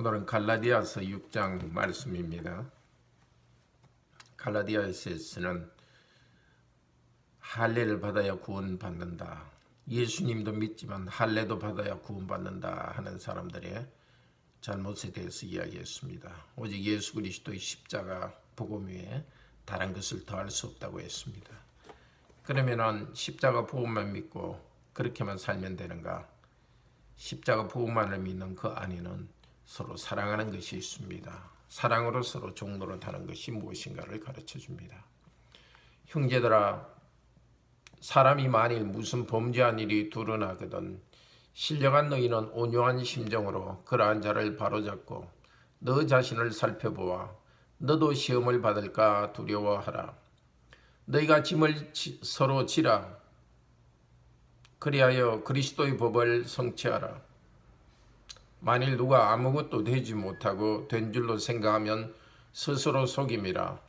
오늘은 갈라디아서 6장 말씀입니다. 갈라디아서에서는 할례를 받아야 구원받는다. 예수님도 믿지만 할례도 받아야 구원받는다 하는 사람들의 잘못에 대해서 이야기했습니다. 오직 예수 그리스도의 십자가 복음 외에 다른 것을 더할 수 없다고 했습니다. 그러면은 십자가 복음만 믿고 그렇게만 살면 되는가? 십자가 복음만을 믿는 그 안에는 서로 사랑하는 것이 있습니다. 사랑으로 서로 타는 것이 무엇인가를 가르쳐 줍니다. 형제들아, 사람이 만일 무슨 범죄한 일이 드러나거든 신령한 너희는 온유한 심정으로 그러한 자를 바로잡고 너 자신을 살펴보아 너도 시험을 받을까 두려워하라. 너희가 짐을 지, 서로 지라. 그리하여 그리스도의 법을 성취하라. 만일 누가 아무것도 되지 못하고 된 줄로 생각하면 스스로 속임이라.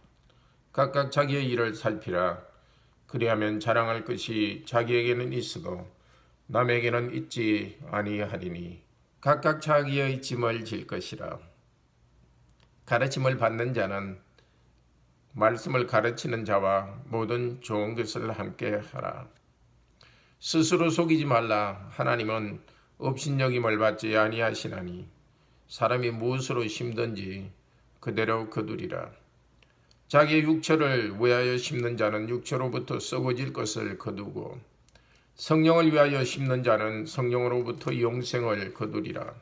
각각 자기의 일을 살피라. 그리하면 자랑할 것이 자기에게는 있어도 남에게는 있지 아니하리니 각각 자기의 짐을 질 것이라. 가르침을 받는 자는 말씀을 가르치는 자와 모든 좋은 것을 함께 하라. 스스로 속이지 말라. 하나님은 업신여김을 받지 아니하시나니 사람이 무엇으로 심든지 그대로 거두리라. 자기의 육체를 위하여 심는 자는 육체로부터 썩어질 것을 거두고 성령을 위하여 심는 자는 성령으로부터 영생을 거두리라.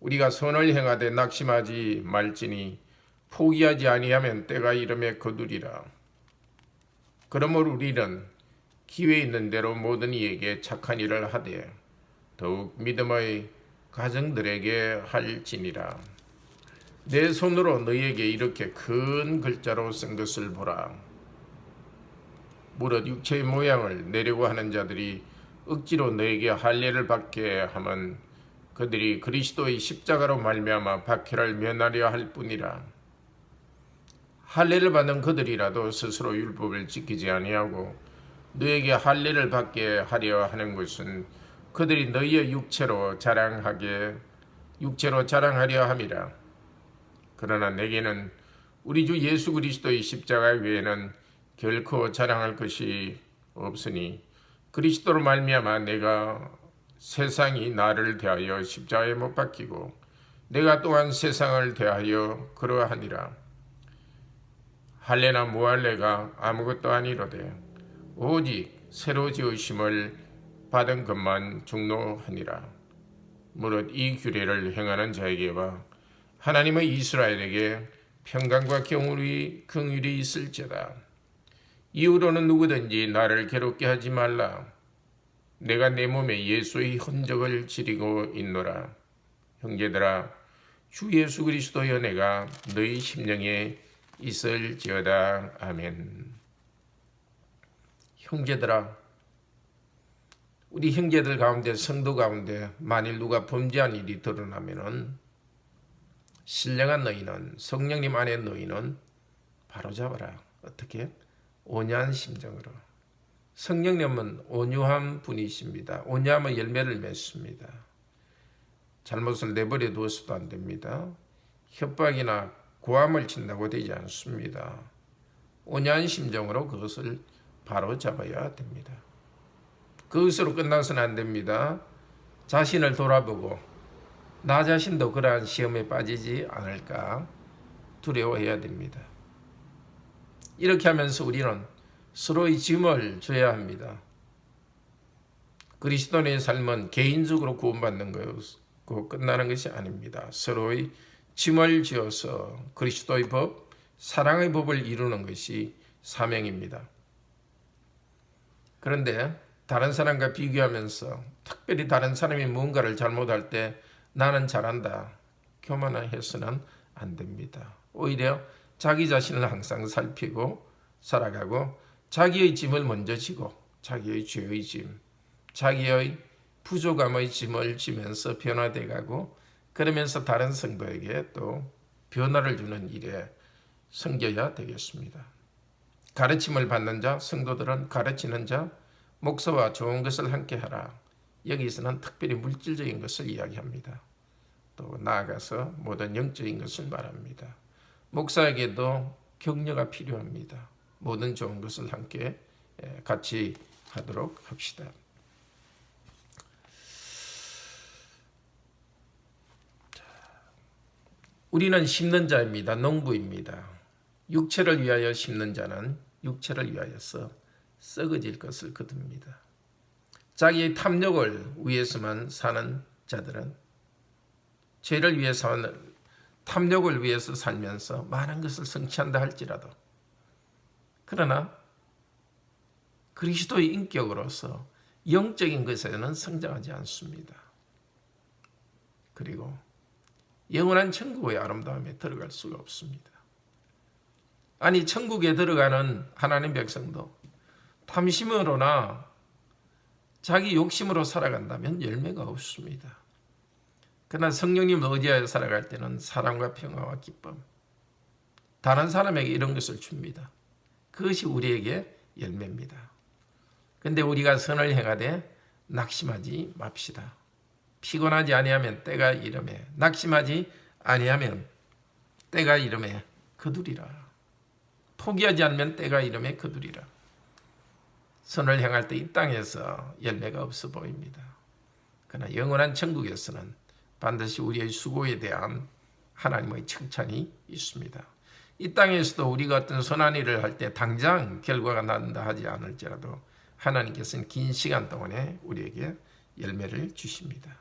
우리가 선을 행하되 낙심하지 말지니 포기하지 아니하면 때가 이름에 거두리라. 그러므로 우리는 기회 있는 대로 모든 이에게 착한 일을 하되 더욱 믿음의 가정들에게 할지니라. 내 손으로 너희에게 이렇게 큰 글자로 쓴 것을 보라. 무릇 육체의 모양을 내려고 하는 자들이 억지로 너에게 할례를 받게 하면 그들이 그리스도의 십자가로 말미암아 박해를 면하려 할 뿐이라. 할례를 받는 그들이라도 스스로 율법을 지키지 아니하고 너에게 할례를 받게 하려 하는 것은 그들이 너희의 육체로 자랑하게 육체로 자랑하려 함이라. 그러나 내게는 우리 주 예수 그리스도의 십자가 외에는 결코 자랑할 것이 없으니 그리스도로 말미암아 내가 세상이 나를 대하여 십자가에 못 박히고 내가 또한 세상을 대하여 그러하니라. 할례나 무할례가 아무것도 아니로되 오직 새로 지으심을 받은 것만 중노하니라. 무릇 이 규례를 행하는 자에게와 하나님의 이스라엘에게 평강과 경울이 긍휼이 있을지다. 이후로는 누구든지 나를 괴롭게 하지 말라. 내가 내 몸에 예수의 흔적을 지리고 있노라. 형제들아, 주 예수 그리스도의 은혜가 너희 심령에 있을지어다. 아멘. 형제들아, 우리 형제들 가운데 성도 가운데 만일 누가 범죄한 일이 드러나면은 신령한 너희는 성령님 안에 너희는 바로 잡아라. 어떻게? 온유한 심정으로. 성령님은 온유한 분이십니다. 온유하면 열매를 맺습니다. 잘못을 내버려 두어서도 안 됩니다. 협박이나 고함을 친다고 되지 않습니다. 온유한 심정으로 그것을 바로 잡아야 됩니다. 그것으로 끝나서는 안 됩니다. 자신을 돌아보고 나 자신도 그러한 시험에 빠지지 않을까 두려워해야 됩니다. 이렇게 하면서 우리는 서로의 짐을 져야 합니다. 그리스도인의 삶은 개인적으로 구원받는 것고 끝나는 것이 아닙니다. 서로의 짐을 지어서 그리스도의 법, 사랑의 법을 이루는 것이 사명입니다. 그런데 다른 사람과 비교하면서 특별히 다른 사람이 뭔가를 잘못할 때 나는 잘한다. 교만해서는 안 됩니다. 오히려 자기 자신을 항상 살피고 살아가고 자기의 짐을 먼저 지고 자기의 죄의 짐, 자기의 부족함의 짐을 지면서 변화돼 가고 그러면서 다른 성도에게 또 변화를 주는 일에 섬겨야 되겠습니다. 가르침을 받는 자, 성도들은 가르치는 자, 목사와 좋은 것을 함께 하라. 여기서는 특별히 물질적인 것을 이야기합니다. 또 나아가서 모든 영적인 것을 말합니다. 목사에게도 격려가 필요합니다. 모든 좋은 것을 함께 예, 같이 하도록 합시다. 우리는 심는 자입니다. 농부입니다. 육체를 위하여 심는 자는 육체를 위하여서 썩어질 것을 거둡니다. 자기의 탐욕을 위해서만 사는 자들은 죄를 위해서 탐욕을 위해서 살면서 많은 것을 성취한다 할지라도 그러나 그리스도의 인격으로서 영적인 것에는 성장하지 않습니다. 그리고 영원한 천국의 아름다움에 들어갈 수가 없습니다. 아니 천국에 들어가는 하나님 백성도 탐심으로나 자기 욕심으로 살아간다면 열매가 없습니다. 그러나 성령님 의지하여 살아갈 때는 사랑과 평화와 기쁨, 다른 사람에게 이런 것을 줍니다. 그것이 우리에게 열매입니다. 근데 우리가 선을 행하되 낙심하지 맙시다. 피곤하지 아니하면 때가 이름에 낙심하지 아니하면 때가 이름에 거두리라. 포기하지 않으면 때가 이름에 거두리라. 선을 행할 때 이 땅에서 열매가 없어 보입니다. 그러나 영원한 천국에서는 반드시 우리의 수고에 대한 하나님의 칭찬이 있습니다. 이 땅에서도 우리가 어떤 선한 일을 할 때 당장 결과가 난다 하지 않을지라도 하나님께서는 긴 시간 동안에 우리에게 열매를 주십니다.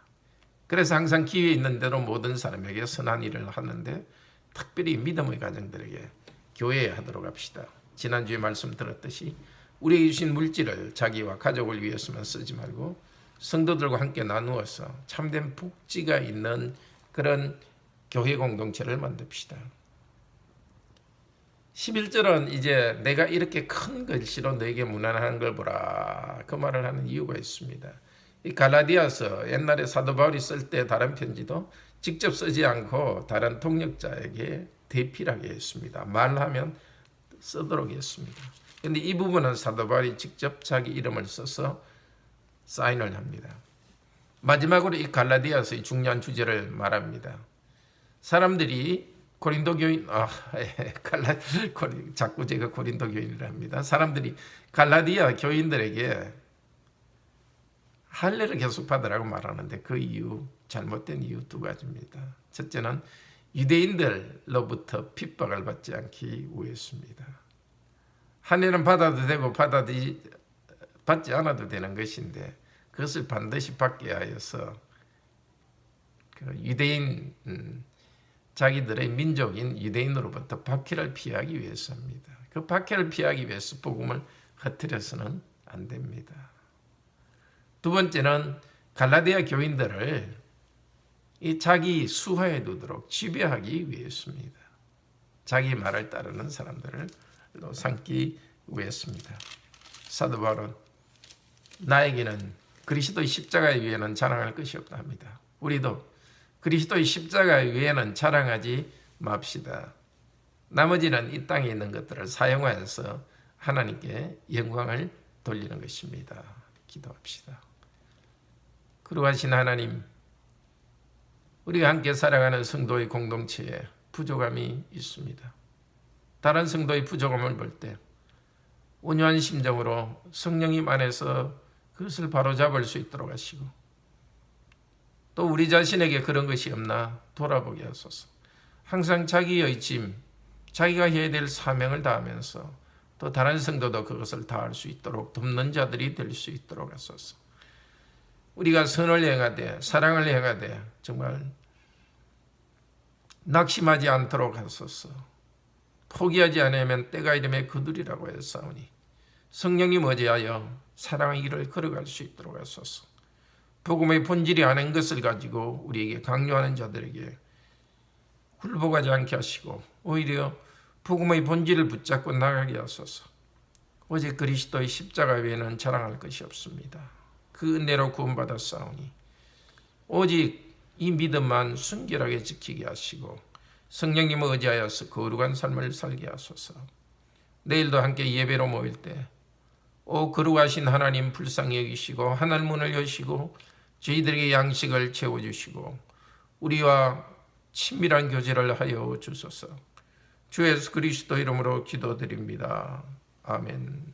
그래서 항상 기회 있는 대로 모든 사람에게 선한 일을 하는데 특별히 믿음의 가정들에게 교회에 하도록 합시다. 지난주에 말씀 들었듯이 우리에게 주신 물질을 자기와 가족을 위해서만 쓰지 말고 성도들과 함께 나누어서 참된 복지가 있는 그런 교회 공동체를 만듭시다. 11절은 이제 내가 이렇게 큰 글씨로 너에게 무난한 걸 보라. 그 말을 하는 이유가 있습니다. 이 갈라디아서 옛날에 사도 바울이 쓸 때 다른 편지도 직접 쓰지 않고 다른 통역자에게 대필하게 했습니다. 말하면 쓰도록 했습니다. 근데 이 부분은 사도 바울이 직접 자기 이름을 써서 사인을 합니다. 마지막으로 이 갈라디아서의 중요한 주제를 말합니다. 사람들이 고린도 교인 아 예, 갈라 고린, 자꾸 제가 고린도 교인이라 합니다. 사람들이 갈라디아 교인들에게 할례를 계속 받으라고 말하는데 그 이유 잘못된 이유 두 가지입니다. 첫째는 유대인들로부터 핍박을 받지 않기 위해서입니다. 할례는 받아도 되고 받아지 받지 않아도 되는 것인데 그것을 반드시 받게 하여서 그 유대인 음, 자기들의 민족인 유대인으로부터 박해를 피하기 위해서입니다. 그 박해를 피하기 위해서 복음을 흩트려서는 안 됩니다. 두 번째는 갈라디아 교인들을 이 자기 수하에 두도록 지배하기 위해서입니다. 자기 말을 따르는 사람들을 삼기 위해서입니다. 사도 바울은 나에게는 그리스도의 십자가 위에는 자랑할 것이 없다 합니다. 우리도 그리스도의 십자가 위에는 자랑하지 맙시다. 나머지는 이 땅에 있는 것들을 사용하여서 하나님께 영광을 돌리는 것입니다. 기도합시다. 그러하신 하나님, 우리가 함께 살아가는 성도의 공동체에 부족함이 있습니다. 다른 성도의 부족함을 볼 때 온유한 심정으로 성령님 안에서 그것을 바로잡을 수 있도록 하시고 또 우리 자신에게 그런 것이 없나 돌아보게 하소서. 항상 자기의 짐, 자기가 해야 될 사명을 다하면서 또 다른 성도도 그것을 다할 수 있도록 돕는 자들이 될 수 있도록 하소서. 우리가 선을 행하되 사랑을 행하되 정말 낙심하지 않도록 하소서. 포기하지 않으면 때가 이름에 그들이라고 했사오니 성령님 어지하여 사랑의 길을 걸어갈 수 있도록 하소서. 복음의 본질이 아닌 것을 가지고 우리에게 강요하는 자들에게 굴복하지 않게 하시고 오히려 복음의 본질을 붙잡고 나가게 하소서. 오직 그리스도의 십자가 외에는 자랑할 것이 없습니다. 그 은혜로 구원받았사오니 오직 이 믿음만 순결하게 지키게 하시고 성령님을 의지하여서 거룩한 삶을 살게 하소서. 내일도 함께 예배로 모일 때 오 거룩하신 하나님 불쌍히 여기시고 하늘 문을 여시고 저희들에게 양식을 채워주시고 우리와 친밀한 교제를 하여 주소서. 주 예수 그리스도 이름으로 기도드립니다. 아멘.